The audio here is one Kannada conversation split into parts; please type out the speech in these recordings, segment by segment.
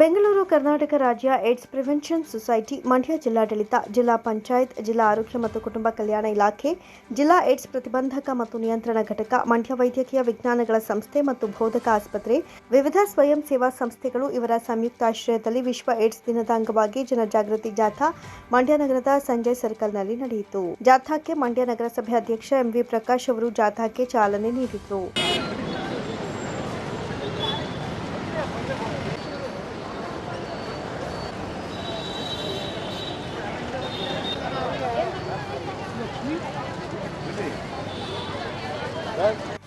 ಬೆಂಗಳೂರು ಕರ್ನಾಟಕ ರಾಜ್ಯ ಏಡ್ಸ್ ಪ್ರಿವೆನ್ಷನ್ ಸೊಸೈಟಿ, ಮಂಡ್ಯ ಜಿಲ್ಲಾಡಳಿತ, ಜಿಲ್ಲಾ ಪಂಚಾಯತ್, ಜಿಲ್ಲಾ ಆರೋಗ್ಯ ಮತ್ತು ಕುಟುಂಬ ಕಲ್ಯಾಣ ಇಲಾಖೆ, ಜಿಲ್ಲಾ ಏಡ್ಸ್ ಪ್ರತಿಬಂಧಕ ಮತ್ತು ನಿಯಂತ್ರಣ ಘಟಕ, ಮಂಡ್ಯ ವೈದ್ಯಕೀಯ ವಿಜ್ಞಾನಗಳ ಸಂಸ್ಥೆ ಮತ್ತು ಬೋಧಕ ಆಸ್ಪತ್ರೆ, ವಿವಿಧ ಸ್ವಯಂ ಸೇವಾ ಸಂಸ್ಥೆಗಳು ಇವರ ಸಂಯುಕ್ತಾಶ್ರಯದಲ್ಲಿ ವಿಶ್ವ ಏಡ್ಸ್ ದಿನದ ಅಂಗವಾಗಿ ಜನಜಾಗೃತಿ ಜಾಥಾ ಮಂಡ್ಯ ನಗರದ ಸಂಜಯ್ ಸರ್ಕಲ್ನಲ್ಲಿ ನಡೆಯಿತು. ಜಾಥಾಕ್ಕೆ ಮಂಡ್ಯ ನಗರಸಭೆ ಅಧ್ಯಕ್ಷ ಎಂವಿ ಪ್ರಕಾಶ್ ಅವರು ಜಾಥಾಕ್ಕೆ ಚಾಲನೆ ನೀಡಿದರು.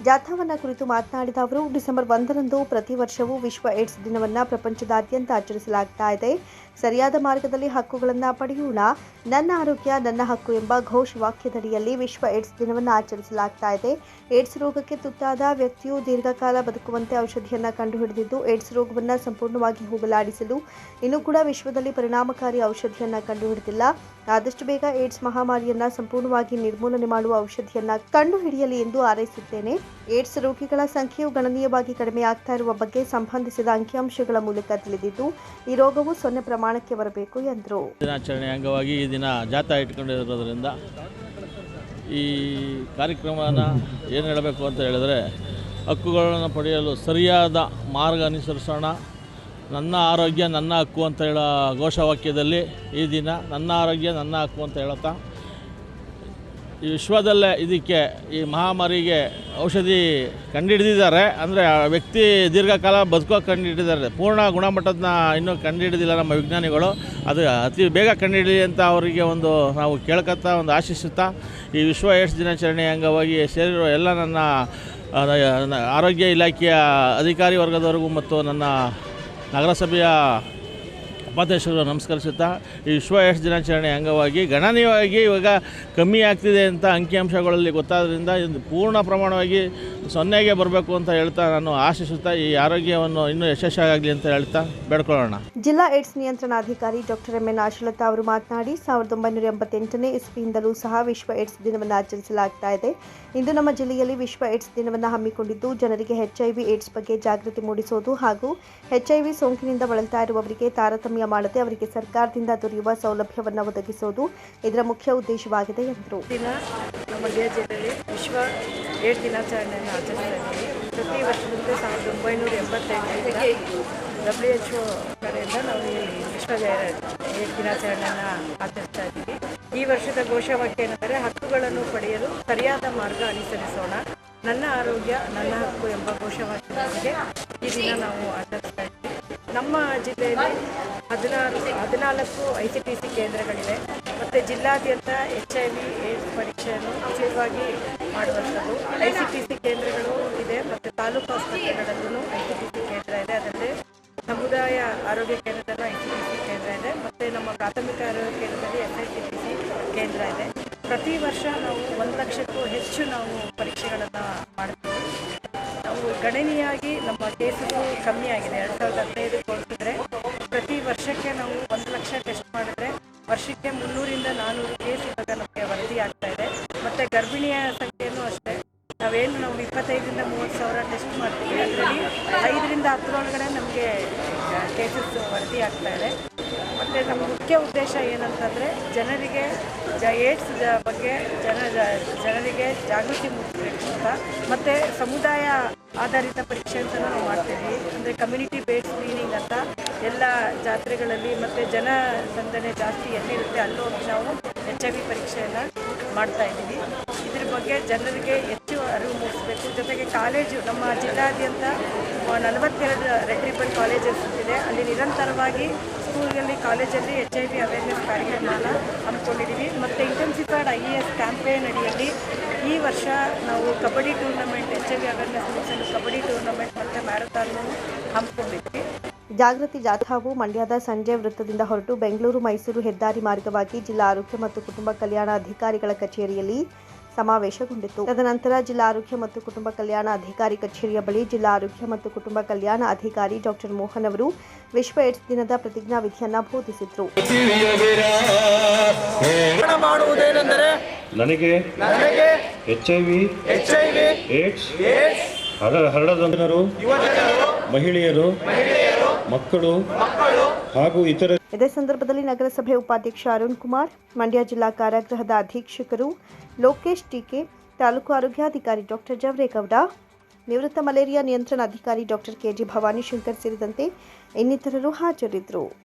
ಜಾಥಾವನ್ನ ಕುರಿತು ಮಾತನಾಡಿದ ಅವರು ಡಿಸೆಂಬರ್ ಒಂದರಂದು ಪ್ರತಿ ವರ್ಷವೂ ವಿಶ್ವ ಏಡ್ಸ್ ದಿನವನ್ನ ಪ್ರಪಂಚದಾದ್ಯಂತ ಆಚರಿಸಲಾಗ್ತಾ ಇದೆ. ಸರಿಯಾದ ಮಾರ್ಗದಲ್ಲಿ ಹಕ್ಕುಗಳನ್ನು ಪಡೆಯೋಣ. ನನ್ನ ಆರೋಗ್ಯ, ನನ್ನ ಹಕ್ಕು ಎಂಬ ಘೋಷ ವಾಕ್ಯದಡಿಯಲ್ಲಿ ವಿಶ್ವ ಏಡ್ಸ್ ದಿನವನ್ನು ಆಚರಿಸಲಾಗ್ತಾ ಇದೆ. ಏಡ್ಸ್ ರೋಗಕ್ಕೆ ತುತ್ತಾದ ವ್ಯಕ್ತಿಯು ದೀರ್ಘಕಾಲ ಬದುಕುವಂತೆ ಔಷಧಿಯನ್ನು ಕಂಡುಹಿಡಿದಿದ್ದು, ಏಡ್ಸ್ ರೋಗವನ್ನು ಸಂಪೂರ್ಣವಾಗಿ ಹೋಗಲಾಡಿಸಲು ಇನ್ನೂ ಕೂಡ ವಿಶ್ವದಲ್ಲಿ ಪರಿಣಾಮಕಾರಿ ಔಷಧಿಯನ್ನು ಕಂಡುಹಿಡಿದಿಲ್ಲ. ಆದಷ್ಟು ಬೇಗ ಏಡ್ಸ್ ಮಹಾಮಾರಿಯನ್ನ ಸಂಪೂರ್ಣವಾಗಿ ನಿರ್ಮೂಲನೆ ಮಾಡುವ ಔಷಧಿಯನ್ನ ಕಂಡುಹಿಡಿಯಲಿ ಎಂದು ಹಾರೈಸುತ್ತೇನೆ. ಏಡ್ಸ್ ರೋಗಿಗಳ ಸಂಖ್ಯೆಯು ಗಣನೀಯವಾಗಿ ಕಡಿಮೆಯಾಗ್ತಾ ಇರುವ ಬಗ್ಗೆ ಸಂಬಂಧಿಸಿದ ಅಂಕಿಅಂಶಗಳ ಮೂಲಕ ತಿಳಿದಿದ್ದು, ಈ ರೋಗವು ಸೊನ್ನೆ ಪ್ರಮಾಣಕ್ಕೆ ಬರಬೇಕು ಎಂದರು. ದಿನಾಚರಣೆ ಅಂಗವಾಗಿ ಈ ದಿನ ಜಾಥಾ ಇಟ್ಕೊಂಡಿರೋದ್ರಿಂದ ಈ ಕಾರ್ಯಕ್ರಮನ ಏನು ಹೇಳಬೇಕು ಅಂತ ಹೇಳಿದ್ರೆ ಹಕ್ಕುಗಳನ್ನು ಪಡೆಯಲು ಸರಿಯಾದ ಮಾರ್ಗ ಅನುಸರಿಸೋಣ. ನನ್ನ ಆರೋಗ್ಯ ನನ್ನ ಹಕ್ಕು ಅಂತ ಹೇಳೋ ಘೋಷವಾಕ್ಯದಲ್ಲಿ ಈ ದಿನ ನನ್ನ ಆರೋಗ್ಯ ನನ್ನ ಹಕ್ಕು ಅಂತ ಹೇಳುತ್ತಾ ಈ ವಿಶ್ವದಲ್ಲೇ ಇದಕ್ಕೆ ಈ ಮಹಾಮಾರಿಗೆ ಔಷಧಿ ಕಂಡುಹಿಡಿದಿದ್ದಾರೆ ಅಂದರೆ ಆ ವ್ಯಕ್ತಿ ದೀರ್ಘಕಾಲ ಬದುಕೋಕೆ ಕಂಡುಹಿಡಿದಿದ್ದಾರೆ ಪೂರ್ಣ ಗುಣಮಟ್ಟದನ್ನ ಇನ್ನೂ ಕಂಡುಹಿಡಿದಿಲ್ಲ ನಮ್ಮ ವಿಜ್ಞಾನಿಗಳು. ಅದು ಅತಿ ಬೇಗ ಕಂಡುಹಿಡಲಿ ಅಂತ ಅವರಿಗೆ ಒಂದು ನಾವು ಕೇಳ್ಕೊತಾ ಒಂದು ಆಶಿಸುತ್ತಾ, ಈ ವಿಶ್ವ ಏಡ್ಸ್ ದಿನಾಚರಣೆ ಅಂಗವಾಗಿ ಸೇರಿರುವ ಎಲ್ಲ ನನ್ನ ಆರೋಗ್ಯ ಇಲಾಖೆಯ ಅಧಿಕಾರಿ ವರ್ಗದವರೆಗೂ ಮತ್ತು ನನ್ನ ನಗರಸಭೆಯ ಉಪಾಧ್ಯಕ್ಷರು ನಮಸ್ಕರಿಸುತ್ತಾ ಈ ವಿಶ್ವ ಏಡ್ಸ್ ದಿನಾಚರಣೆ ಅಂಗವಾಗಿ ಗಣನೀಯವಾಗಿ ಇವಾಗ ಕಮ್ಮಿ ಆಗ್ತಿದೆ ಅಂತ ಅಂಕಿಅಂಶಗಳಲ್ಲಿ ಗೊತ್ತಾದ್ರಿಂದ ಇದು ಪೂರ್ಣ ಪ್ರಮಾಣವಾಗಿ ಸೊನ್ನೆಗೆ ಬರಬೇಕು ಅಂತ ಹೇಳ್ತಾ ನಾನು ಆಶಿಸುತ್ತಾ ಈ ಆರೋಗ್ಯವನ್ನು ಇನ್ನೂ ಯಶಸ್ವಿಯಾಗಲಿ ಅಂತ ಹೇಳ್ತಾ ಬೇಡ್ಕೊಳ್ಳೋಣ. ಜಿಲ್ಲಾ ಏಡ್ಸ್ ನಿಯಂತ್ರಣಾಧಿಕಾರಿ ಡಾಕ್ಟರ್ ಎಂ ಎನ್ ಆಶಲತಾ ಅವರು ಮಾತನಾಡಿ ಸಾವಿರದ ಒಂಬೈನೂರ ಎಂಬತ್ತೆಂಟನೇ ಇಸ್ವಿಯಿಂದಲೂ ಸಹ ವಿಶ್ವ ಏಡ್ಸ್ ದಿನವನ್ನು ಆಚರಿಸಲಾಗ್ತಾ ಇದೆ. ಇಂದು ನಮ್ಮ ಜಿಲ್ಲೆಯಲ್ಲಿ ವಿಶ್ವ ಏಡ್ಸ್ ದಿನವನ್ನು ಹಮ್ಮಿಕೊಂಡಿದ್ದು ಜನರಿಗೆ ಎಚ್ಐವಿ ಏಡ್ಸ್ ಬಗ್ಗೆ ಜಾಗೃತಿ ಮೂಡಿಸೋದು ಹಾಗೂ ಎಚ್ಐವಿ ಸೋಂಕಿನಿಂದ ಬಳಲ್ತಾ ಇರುವವರಿಗೆ ತಾರತಮ್ಯ ಮಾಡದೆ ಅವರಿಗೆ ಸರ್ಕಾರದಿಂದ ದೊರೆಯುವ ಸೌಲಭ್ಯವನ್ನು ಒದಗಿಸುವುದು ಇದರ ಮುಖ್ಯ ಉದ್ದೇಶವಾಗಿದೆ ಎಂದರು. ಏಡ್ ದಿನಾಚರಣೆಯನ್ನು ಆಚರಿಸ್ತಾ ಇದ್ದೀವಿ. ಪ್ರತಿ ವರ್ಷದಿಂದ ಸಾವಿರದ ಒಂಬೈನೂರ ಎಂಬತ್ತೆಂಟರಿಂದ ಡಬ್ಲ್ಯೂ ಎಚ್ ಒ ಕಡೆಯಿಂದ ನಾವು ಈ ವಿಶ್ವ ಏಳು ದಿನಾಚರಣೆಯನ್ನು ಆಚರಿಸ್ತಾ ಇದ್ದೀವಿ. ಈ ವರ್ಷದ ಘೋಷವಾಕ್ಯ ಏನೆಂದರೆ ಹಕ್ಕುಗಳನ್ನು ಪಡೆಯಲು ಸರಿಯಾದ ಮಾರ್ಗ ಅನುಸರಿಸೋಣ. ನನ್ನ ಆರೋಗ್ಯ, ನನ್ನ ಹಕ್ಕು ಎಂಬ ಘೋಷವಾಕ್ಯದೊಂದಿಗೆ ಈ ದಿನ ನಾವು ಆಚರಿಸ್ತಾ ಇದ್ದೀವಿ. ನಮ್ಮ ಜಿಲ್ಲೆಯಲ್ಲಿ ಹದಿನಾರು, ಹದಿನಾಲ್ಕು ಐ ಸಿ ಟಿ ಸಿ ಕೇಂದ್ರಗಳಿವೆ. ಮತ್ತು ಜಿಲ್ಲಾದ್ಯಂತ ಎಚ್ ಐ ವಿ ಏಡ್ಸ್ ಪರೀಕ್ಷೆಯನ್ನು ಉಚಿತವಾಗಿ ಮಾಡುವಂಥದ್ದು. ಐ ಸಿ ಪಿ ಸಿ ಕೇಂದ್ರಗಳು ಇದೆ ಮತ್ತು ತಾಲೂಕು ಆಸ್ಪತ್ರೆಗಳಲ್ಲೂ ಐ ಸಿ ಪಿ ಸಿ ಕೇಂದ್ರ ಇದೆ. ಅದರಲ್ಲಿ ಸಮುದಾಯ ಆರೋಗ್ಯ ಕೇಂದ್ರದಲ್ಲೂ ಐ ಸಿ ಪಿ ಸಿ ಕೇಂದ್ರ ಇದೆ. ಮತ್ತು ನಮ್ಮ ಪ್ರಾಥಮಿಕ ಆರೋಗ್ಯ ಕೇಂದ್ರದಲ್ಲಿ S I C P C ಕೇಂದ್ರ ಇದೆ. ಪ್ರತಿ ವರ್ಷ ನಾವು ಒಂದು ಲಕ್ಷಕ್ಕೂ ಹೆಚ್ಚು ನಾವು ಪರೀಕ್ಷೆಗಳನ್ನು ಮಾಡ್ತೀವಿ. ನಾವು ಗಣನೀಯವಾಗಿ ನಮ್ಮ ಕೇಸುಗಳು ಕಮ್ಮಿ ಆಗಿದೆ. ಎರಡು ಸಾವಿರದ ಹದಿನೈದು ಹೋಲಿಸಿದ್ರೆ ಪ್ರತಿ ವರ್ಷಕ್ಕೆ ನಾವು ಒಂದು ಲಕ್ಷ ಟೆಸ್ಟ್ ಮಾಡಿದ್ರೆ ವರ್ಷಕ್ಕೆ ಮುನ್ನೂರಿಂದ ನಾನ್ನೂರು ಕೇಸ್ ಇವಾಗ ನಮಗೆ ವರದಿ ಆಗ್ತಾ ಇದೆ. ಮತ್ತು ಗರ್ಭಿಣಿಯ ಸಂಖ್ಯೆಯೂ ಅಷ್ಟೇ. ನಾವೇನು ನಾವು ಇಪ್ಪತ್ತೈದರಿಂದ ಮೂವತ್ತು ಸಾವಿರ ಟೆಸ್ಟ್ ಮಾಡ್ತೀವಿ. ಅದರಲ್ಲಿ ಐದರಿಂದ ಹತ್ತರೊಳಗಡೆ ನಮಗೆ ಕೇಸಸ್ ವರದಿ ಆಗ್ತಾ ಇದೆ. ಮತ್ತು ನಮ್ಮ ಮುಖ್ಯ ಉದ್ದೇಶ ಏನಂತಂದರೆ ಜನರಿಗೆ, ಜ ಏಡ್ಸ್ ಬಗ್ಗೆ ಜನ ಜನರಿಗೆ ಜಾಗೃತಿ ಮೂಡಿಸಬೇಕು ಅಂತ. ಮತ್ತು ಸಮುದಾಯ ಆಧಾರಿತ ಪರೀಕ್ಷೆ ಅಂತ ನಾವು ಮಾಡ್ತೀವಿ ಅಂದರೆ ಕಮ್ಯುನಿಟಿ ಅಂತ ಎಲ್ಲ ಜಾತ್ರೆಗಳಲ್ಲಿ ಮತ್ತು ಜನ ಸಂದಣಿ ಜಾಸ್ತಿ ಎಲ್ಲಿರುತ್ತೆ ಅಲ್ಲೂ ನಾವು ಎಚ್ ಐ ವಿ ಪರೀಕ್ಷೆಯನ್ನು ಮಾಡ್ತಾ ಇದ್ದೀವಿ. ಇದ್ರ ಬಗ್ಗೆ ಜನರಿಗೆ ಹೆಚ್ಚು ಅರಿವು ಮೂಡಿಸಬೇಕು. ಜೊತೆಗೆ ಕಾಲೇಜು, ನಮ್ಮ ಜಿಲ್ಲಾದ್ಯಂತ ನಲವತ್ತೆರಡು ರೆಟ್ರಿಬಲ್ ಕಾಲೇಜಸ್ ಇದೆ. ಅಲ್ಲಿ ನಿರಂತರವಾಗಿ ಸ್ಕೂಲಲ್ಲಿ ಕಾಲೇಜಲ್ಲಿ ಎಚ್ ಐ ವಿ ಅವೇರ್ನೆಸ್ ಕಾರ್ಯಕ್ರಮನ ಹಮ್ಮಿಕೊಂಡಿದ್ದೀವಿ. ಮತ್ತು ಇಂಟೆನ್ಸಿಫೈಡ್ ಐ ಎಸ್ ಕ್ಯಾಂಪೇನ್ ಅಡಿಯಲ್ಲಿ ಈ ವರ್ಷ ನಾವು kabaddi tournament, H I V awareness ಮೂಡಿಸಲು ಕಬಡ್ಡಿ ಟೂರ್ನಮೆಂಟ್ ಮತ್ತು ಮ್ಯಾರಥಾನ್ ಹಮ್ಮಿಕೊಂಡಿದ್ವಿ. ಜಾಗೃತಿ ಜಾಥಾವು ಮಂಡ್ಯದ ಸಂಜೆ ವೃತ್ತದಿಂದ ಹೊರಟು ಬೆಂಗಳೂರು ಮೈಸೂರು ಹೆದ್ದಾರಿ ಮಾರ್ಗವಾಗಿ ಜಿಲ್ಲಾ ಆರೋಗ್ಯ ಮತ್ತು ಕುಟುಂಬ ಕಲ್ಯಾಣ ಅಧಿಕಾರಿಗಳ ಕಚೇರಿಯಲ್ಲಿ ಸಮಾವೇಶಗೊಂಡಿತು. ತದನಂತರ ಜಿಲ್ಲಾ ಆರೋಗ್ಯ ಮತ್ತು ಕುಟುಂಬ ಕಲ್ಯಾಣ ಅಧಿಕಾರಿ ಕಚೇರಿಯ ಬಳಿ ಜಿಲ್ಲಾ ಆರೋಗ್ಯ ಮತ್ತು ಕುಟುಂಬ ಕಲ್ಯಾಣ ಅಧಿಕಾರಿ ಡಾಕ್ಟರ್ ಮೋಹನ್ ಅವರು ವಿಶ್ವ ಏಡ್ಸ್ ದಿನದ ಪ್ರತಿಜ್ಞಾ ವಿಧಿಯನ್ನ ಬೋಧಿಸಿದ್ರು. ನನಗೆ ನನಗೆ H I V H I V AIDS ಹರಡದ ಮಹಿಳೆಯರು ಮಕ್ಕಳು ಹಾಗೂ ಇತರ ಇದೇ ಸಂದರ್ಭದಲ್ಲಿ ನಗರಸಭೆ ಉಪಾಧ್ಯಕ್ಷ ಅರುಣ್ ಕುಮಾರ್ ಮಂಡ್ಯ ಜಿಲ್ಲಾ ಕಾರಾಗೃಹದ ಅಧೀಕ್ಷಕರು ಲೋಕೇಶ್ ಟೀಕೆ ತಾಲೂಕು ಆರೋಗ್ಯಾಧಿಕಾರಿ ಡಾಕ್ಟರ್ ಜವರೇಗೌಡ ನಿವೃತ್ತ ಮಲೇರಿಯಾ ನಿಯಂತ್ರಣ ಅಧಿಕಾರಿ ಡಾಕ್ಟರ್ ಕೆಜಿ ಭವಾನಿ ಶಂಕರ್ ಸೇರಿದಂತೆ ಇನ್ನಿತರರು ಹಾಜರಿದ್ದರು.